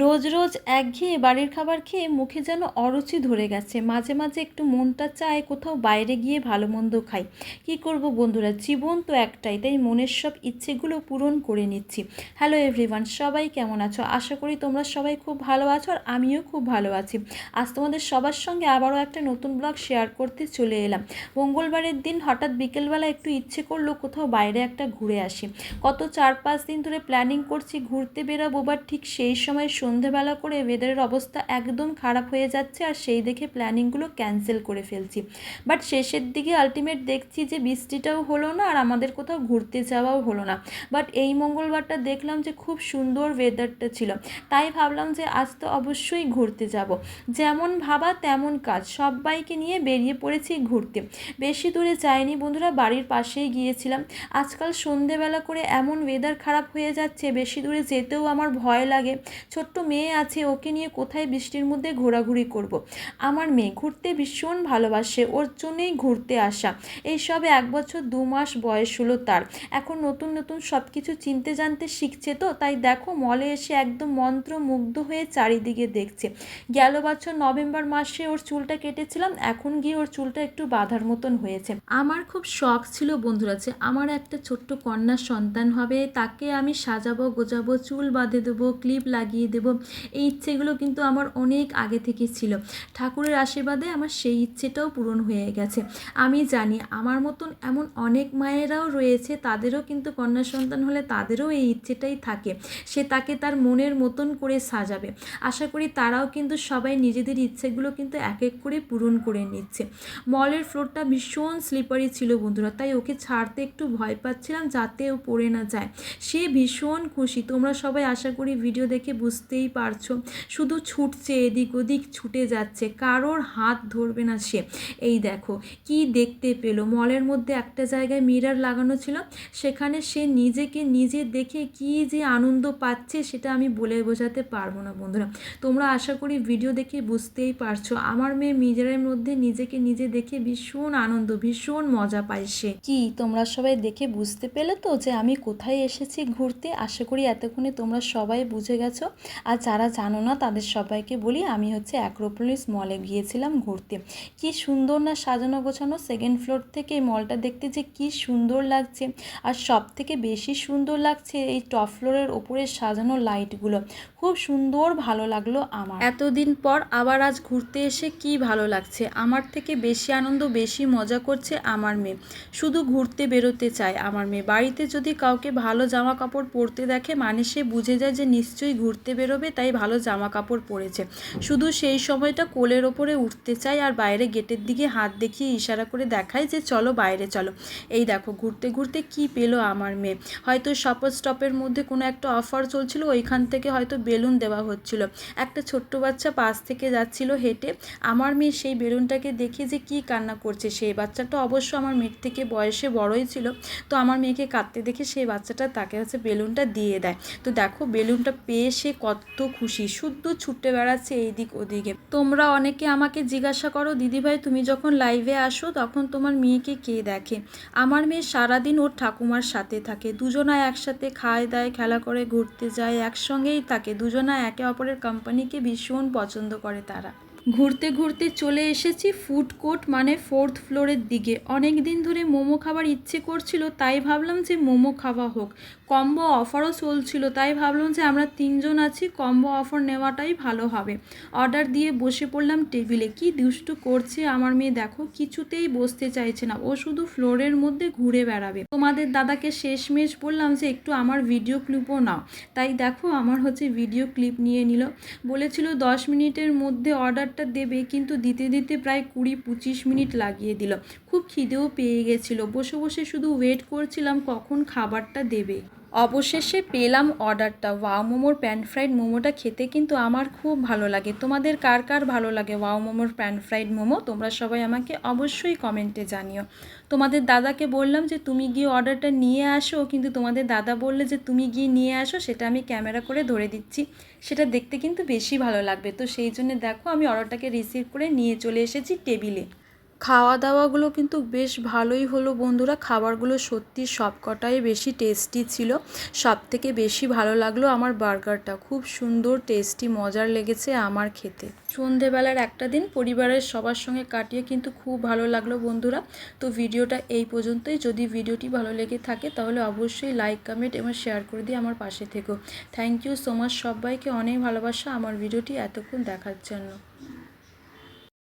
রোজ রোজ একঘেয়ে বাড়ির খাবার খেয়ে মুখে যেন অরুচি ধরে গেছে। মাঝে মাঝে একটু মনটা চায় কোথাও বাইরে গিয়ে ভালো মন্দ খাই। কী করব বন্ধুরা? জীবন তো একটাই, তাই মনের সব ইচ্ছেগুলো পূরণ করে নিচ্ছি। হ্যালো এভরিওয়ান সবাই কেমন আছো? আশা করি তোমরা সবাই খুব ভালো আছো আর আমিও খুব ভালো আছি। আজ তোমাদের সবার সঙ্গে আবারও একটা নতুন ব্লগ শেয়ার করতে চলে এলাম। মঙ্গলবারের দিন হঠাৎ বিকেলবেলা একটু ইচ্ছে করল কোথাও বাইরে একটা ঘুরে আসি। কত চার পাঁচ দিন ধরে প্ল্যানিং করছি ঘুরতে বেরাবো বা ঠিক সেই সময় সন্ধেবেলা করে ওয়েদারের অবস্থা একদম খারাপ হয়ে যাচ্ছে আর সেই দেখে প্ল্যানিংগুলো ক্যান্সেল করে ফেলছি। বাট শেষের দিকে আলটিমেট দেখছি যে বৃষ্টিটাও হলো না আর আমাদের কোথাও ঘুরতে যাওয়াও হলো না। বাট এই মঙ্গলবারটা দেখলাম যে খুব সুন্দর ওয়েদারটা ছিল। তাই ভাবলাম যে আজ তো অবশ্যই ঘুরতে যাব। যেমন ভাবা তেমন কাজ। সবাইকে নিয়ে বেরিয়ে পড়েছি ঘুরতে। বেশি দূরে যাইনি বন্ধুরা, বাড়ির পাশেই গিয়েছিলাম। আজকাল সন্ধেবেলা করে এমন ওয়েদার খারাপ হয়ে যাচ্ছে, বেশি দূরে যেতেও আমার ভয় লাগে। ছোট্ট মেয়ে আছে, ওকে নিয়ে কোথায় বৃষ্টির মধ্যে ঘোরাঘুরি করব। আমার মেয়ে ঘুরতে ভীষণ ভালোবাসে, ওর জন্যই ঘুরতে আসা। এই সবে এক বছর দু মাস বয়স হলো তার। এখন নতুন নতুন সব কিছু চিনতে জানতে শিখছে তো, তাই দেখো মলে এসে একদম মন্ত্রমুগ্ধ হয়ে চারিদিকে দেখছে। গেল বছর নভেম্বর মাসে ওর চুলটা কেটেছিলাম, এখন গিয়ে ওর চুলটা একটু বাঁধার মতন হয়েছে। আমার খুব শখ ছিল বন্ধুরা, যে আমার একটা ছোট্ট কন্যা সন্তান হবে, তাকে আমি সাজাবো, গোজাবো, চুল বাঁধে দেবো, ক্লিপ লাগিয়ে দেবো, এই ইচ্ছেগুলো কিন্তু আমার অনেক আগে থেকে ছিল। ঠাকুরের আশীর্বাদে আমার সেই ইচ্ছেটাও পূরণ হয়ে গেছে। আমি জানি আমার মতন এমন অনেক মায়েরাও রয়েছে, তাদেরও কিন্তু কন্যা সন্তান হলে তাদেরও এই ইচ্ছেটাই থাকে। সে তাকে তার মনের মতন করে সাজাবে। আশা করি তারাও কিন্তু সবাই নিজেদের ইচ্ছেগুলো কিন্তু এক এক করে পূরণ করে নিচ্ছে। মলের ফ্লোরটা ভীষণ স্লিপারি ছিল বন্ধুরা, তাই ওকে ছাড়তে একটু ভয় পাচ্ছিলাম যাতে ও পড়ে না যায়। সে ভীষণ খুশি, তোমরা সবাই আশা করি ভিডিও দেখে বুঝতেই পারছ। শুধু ছুটছে, এদিক ওদিক ছুটে যাচ্ছে, কারোর হাত ধরবে না সে। এই দেখো, কি দেখতে পেল? মলের মধ্যে একটা জায়গায় মিরার লাগানো ছিল, সেখানে সে নিজেকে নিজে দেখে কি যে আনন্দ পাচ্ছে সেটা আমি বলে বোঝাতে পারব না বন্ধুরা। তোমরা আশা করি ভিডিও দেখে বুঝতেই পারছ। আমার মেয়ে মিরারের মধ্যে নিজেকে নিজে দেখে ভীষণ আনন্দ, ভীষণ মজা পায় সে। কি তোমরা সবাই দেখে বুঝতে পেলে তো যে আমি কোথায় এসেছি ঘুরতে? আশা করি এতক্ষণে তোমরা সবাই বুঝে গেছো। আর যারা জানো না তাদের সবাইকে বলি আমি হচ্ছে অ্যাক্রোপলিস মলে গিয়েছিলাম ঘুরতে। কি সুন্দর না সাজানো গোছানো সেকেন্ড ফ্লোর থেকে এই মলটা দেখতে যে কি সুন্দর লাগছে। আর সব থেকে বেশি সুন্দর লাগছে এই টপ ফ্লোরের ওপরে সাজানো লাইটগুলো খুব সুন্দর ভালো লাগল আমার। এতদিন পর আবার আজ ঘুরতে এসে কি ভালো লাগছে? আমার থেকে বেশি আনন্দ বেশি মজা করছে আমার মেয়ে। শুধু ঘুরতে বেরোতে চায় আমার মেয়ে। বাড়িতে যদি কাউকে ভালো জামা কাপড় পরতে দেখে মানে সে বুঝে যায় যে নিশ্চয়ই ঘুরতে বেরোবে, তাই ভালো জামা কাপড় পরেছে। শুধু সেই সময়টা কোলের ওপরে উঠতে চায় আর বাইরে গেটের দিকে হাত দেখিয়ে ইশারা করে দেখায় যে চলো বাইরে চলো। এই দেখো, ঘুরতে ঘুরতে কি পেল আমার মেয়ে। হয়তো শপথ স্টপের মধ্যে কোনো একটা অফার চলছিল, ওইখান থেকে হয়তো বেলুন দেওয়া হচ্ছিল। একটা ছোট্ট বাচ্চা পাশ থেকে যাচ্ছিল হেঁটে। আমার মেয়ে সেই বেলুনটাকে দেখে যে কি কান্না করছে। সেই বাচ্চাটা অবশ্য আমার মেয়ের থেকে বয়সে বড়ই ছিল, তো আমার মেয়েকে কাঁদতে দেখে সেই বাচ্চাটা তাকে হচ্ছে বেলুনটা দিয়ে দেয়। তো দেখো বেলুনটা পেয়ে সে কত খুশি, শুদ্ধ ছুটে বেড়াচ্ছে এইদিক ওদিকে। তোমরা অনেকে আমাকে জিজ্ঞাসা করো, দিদিভাই, তুমি যখন লাইভে আসো তখন তোমার মেয়েকে কে দেখে? আমার মেয়ে সারাদিন ওর ঠাকুমার সাথে থাকে, দুজনা একসাথে খায় দায়, খেলা করে, ঘুরতে যায়, একসঙ্গেই থাকে, দুজনা একে অপরের কোম্পানিকে ভীষণ পছন্দ করে তারা। ঘুরতে ঘুরতে চলে এসেছি ফুড কোর্ট মানে ফোর্থ ফ্লোরের দিকে। অনেক দিন ধরে মোমো খাবার ইচ্ছে করছিল, তাই ভাবলাম যে মোমো খাওয়া হোক। কম্বো অফারও চলছিল, তাই ভাবলাম যে আমরা তিনজন আছি কম্বো অফার নেওয়াটাই ভালো হবে। অর্ডার দিয়ে বসে পড়লাম টেবিলে কি দুষ্টু করছে আমার মেয়ে, দেখো, কিছুতেই বসতে চাইছে না। ও শুধু ফ্লোরের মধ্যে ঘুরে বেড়াবে। তোমাদের দাদাকে শেষমেশ বললাম যে একটু আমার ভিডিও ক্লিপও নাও। তাই দেখো, আমার হচ্ছে ভিডিও ক্লিপ নিয়ে নিল। বলেছিল দশ মিনিটের মধ্যে অর্ডারটা দেবে, কিন্তু দিতে দিতে প্রায় কুড়ি পঁচিশ মিনিট লাগিয়ে দিল। খুব খিদেও পেয়ে গেছিল। বসে বসে শুধু ওয়েট করছিলাম কখন খাবারটা দেবে। অবশেষে পেলাম অর্ডারটা। ওয়াও মোমোর প্যান ফ্রাইড মোমোটা খেতে কিন্তু আমার খুব ভালো লাগে। তোমাদের কার কার ভালো লাগে ওয়াও মোমোর প্যান ফ্রাইড মোমো? তোমরা সবাই আমাকে অবশ্যই কমেন্টে জানিও। তোমাদের দাদাকে বললাম যে, তুমি গিয়ে অর্ডারটা নিয়ে আসো। কিন্তু তোমাদের দাদা বললে যে, তুমি গিয়ে নিয়ে আসো, সেটা আমি ক্যামেরা করে ধরে দিচ্ছি। সেটা দেখতে কিন্তু বেশি ভালো লাগবে। তো সেই জন্য দেখো, আমি অর্ডারটাকে রিসিভ করে নিয়ে চলে এসেছি টেবিলে। খাওয়া দাওয়াগুলো কিন্তু বেশ ভালোই হলো বন্ধুরা। খাবারগুলো সত্যি সবকটাই বেশি টেস্টি ছিল। সব থেকে বেশি ভালো লাগল আমার বার্গারটা। খুব সুন্দর টেস্টি মজার লেগেছে আমার খেতে। সন্ধেবেলার একটা দিন পরিবারের সবার সঙ্গে কাটিয়ে কিন্তু খুব ভালো লাগল বন্ধুরা। তো ভিডিওটা এই পর্যন্তই। যদি ভিডিওটি ভালো লেগে থাকে তাহলে অবশ্যই লাইক কমেন্ট এবং শেয়ার করে দিয়ে আমার পাশে থেকো। থ্যাংক ইউ সো মাচ সবাইকে। অনেক ভালোবাসা আমার ভিডিওটি এতক্ষণ দেখার জন্য।